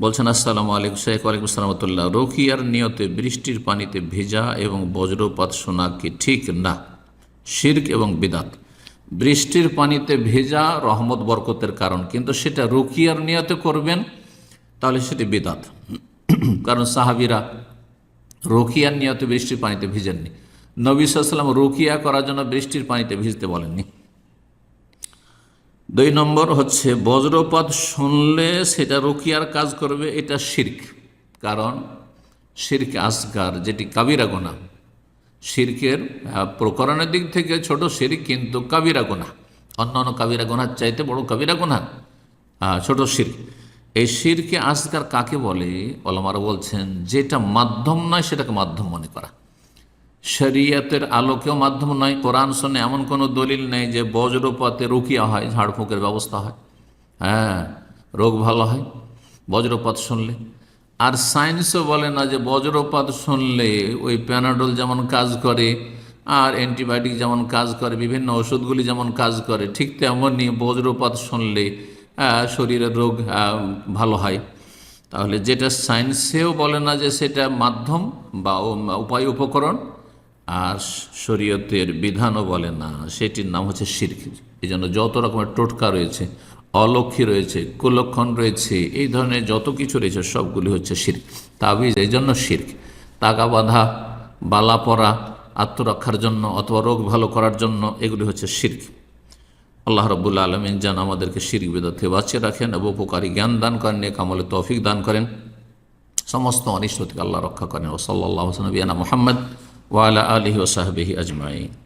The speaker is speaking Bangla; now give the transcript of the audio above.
বলছেন, আসসালামু আলাইকুম শেখ, ওয়ালাইকুম সালামতুল্লাহ রোকিয়ার নিয়তে বৃষ্টির পানিতে ভেজা এবং বজ্রপাত শোনা কি ঠিক না? শির্ক এবং বিদাত। বৃষ্টির পানিতে ভেজা রহমত, বরকতের কারণ। কিন্তু সেটা রোকিয়ার নিয়তে করবেন, তাহলে সেটি বিদাত। কারণ সাহাবিরা রোকিয়ার নিয়তে বৃষ্টির পানিতে ভিজেননি। নবী সাল্লাম রোকিয়া করার জন্য বৃষ্টির পানিতে ভিজতে বলেননি। দুই নম্বর হচ্ছে, বজ্রপাত শুনলে সেটা রোকিয়ার কাজ করবে, এটা শির্ক। কারণ শির্ক আসগার যেটি কাবিরা গোনা। শির্কের প্রকরণের দিক থেকে ছোট শির্ক কিন্তু কাবিরা গোনা। অন্য অন্য কাবিরা গোনার চাইতে বড় কাবিরা গোনা ছোট শির্ক। এই শিরকে আসগার কাকে বলে? ওলামারা বলছেন, যেটা মাধ্যম নয়, সেটাকে মাধ্যম শরিয়তের আলোকেও মাধ্যম নয়, কোরআন শোনে এমন কোনো দলিল নেই যে বজ্রপাতে রুকিয়া হয় ঝাড়ফুঁকের ব্যবস্থা হয়। হ্যাঁ রোগ ভালো হয়, বজ্রপাত শুনলে। আর সায়েন্সও বলে না যে বজ্রপাত শুনলে ওই প্যানাডোল যেমন কাজ করে, আর অ্যান্টিবায়োটিক যেমন কাজ করে, বিভিন্ন ওষুধগুলি যেমন কাজ করে, ঠিক তেমনই বজ্রপাত শুনলে শরীরের রোগ ভালো হয়। তাহলে যেটা সায়েন্সেও বলে না যে সেটা মাধ্যম বা উপায়, উপকরণ আর শরীয়তের বিধানও বলে না। সেটির নাম হচ্ছে শির্ক। এই জন্য যত রকমের টোটকা রয়েছে, অলক্ষী রয়েছে, কুলক্ষণ রয়েছে, এই ধরনের যত কিছু রয়েছে, সবগুলি হচ্ছে শির্ক। তাবিজ এই জন্য শির্ক। তাগা বাঁধা, বালা পরা, আত্মরক্ষার জন্য অথবা রোগ ভালো করার জন্য এগুলি হচ্ছে শির্ক। আল্লাহ রব্বুল্লা আলমিন যেন আমাদেরকে শিরিক বেদাতে বাঁচিয়ে রাখেন এবং উপকারী জ্ঞান দান করেন, নেক আমলে তৌফিক দান করেন। সমস্ত অনিষ্ট থেকে আল্লাহ রক্ষা করেন। ও সাল্লাহ নবীনা মোহাম্মদ। ওয়ালা আলহি ওসাহবিহি আজমাই